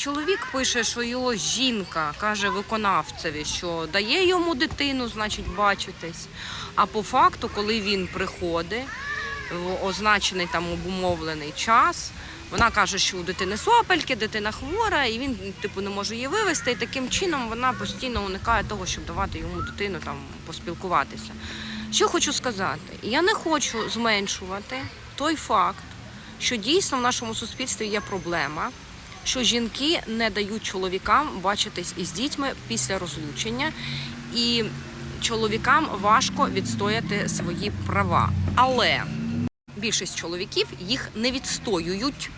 Чоловік пише, що його жінка каже виконавцеві, що дає йому дитину, значить, бачитись. А по факту, коли він приходить в означений там обумовлений час, вона каже, що у дитини сопельки, дитина хвора, і він типу не може її вивезти. І таким чином вона постійно уникає того, щоб давати йому дитину там поспілкуватися. Що хочу сказати, я не хочу зменшувати той факт, що дійсно в нашому суспільстві є проблема, що жінки не дають чоловікам бачитись із дітьми після розлучення, і чоловікам важко відстояти свої права. Але більшість чоловіків їх не відстоюють.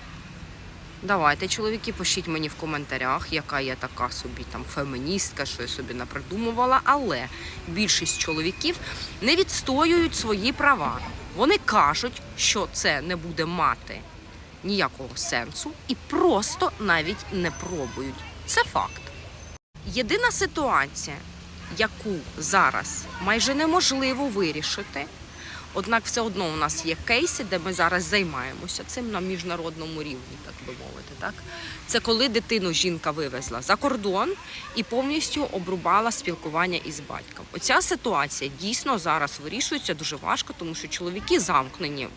Давайте, чоловіки, пишіть мені в коментарях, яка я така собі там феміністка, що я собі напридумувала. Але більшість чоловіків не відстоюють свої права. Вони кажуть, що це не буде мати ніякого сенсу і просто навіть не пробують. Це факт. Єдина ситуація, яку зараз майже неможливо вирішити, однак все одно у нас є кейси, де ми зараз займаємося цим на міжнародному рівні, так би мовити. Так? Це коли дитину жінка вивезла за кордон і повністю обрубала спілкування із батьком. Оця ситуація дійсно зараз вирішується дуже важко, тому що чоловіки замкнені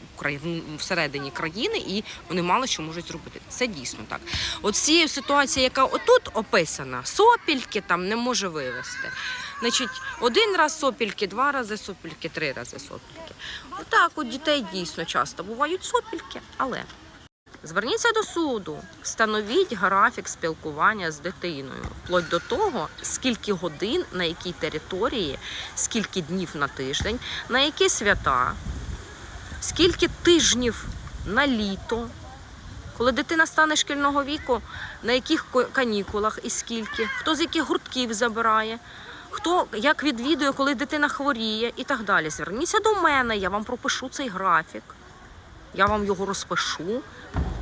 всередині країни і вони мало що можуть зробити. Це дійсно так. От цією ситуацією, яка отут описана, сопільки там не може вивезти. Значить, один раз сопільки, два рази сопільки, три рази сопільки. Отак у дітей дійсно часто бувають сопільки, але зверніться до суду, встановіть графік спілкування з дитиною, вплоть до того, скільки годин на якій території, скільки днів на тиждень, на які свята, скільки тижнів на літо. Коли дитина стане шкільного віку, на яких канікулах і скільки, хто з яких гуртків забирає, хто як відвідує, коли дитина хворіє і так далі. Зверніться до мене, я вам пропишу цей графік, я вам його розпишу,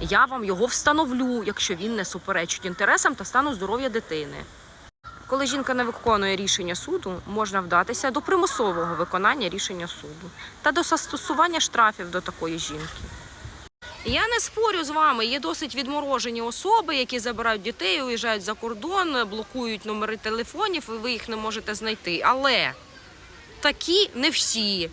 я вам його встановлю, якщо він не суперечить інтересам та стану здоров'я дитини. Коли жінка не виконує рішення суду, можна вдатися до примусового виконання рішення суду та до застосування штрафів до такої жінки. Я не спорю з вами. Є досить відморожені особи, які забирають дітей, уїжджають за кордон, блокують номери телефонів, і ви їх не можете знайти. Але такі не всі.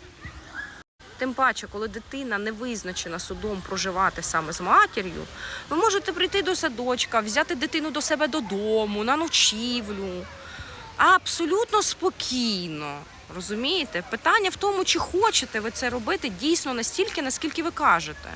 Тим паче, коли дитина не визначена судом проживати саме з матір'ю, ви можете прийти до садочка, взяти дитину до себе додому, на ночівлю. Абсолютно спокійно. Розумієте? Питання в тому, чи хочете ви це робити дійсно настільки, наскільки ви кажете.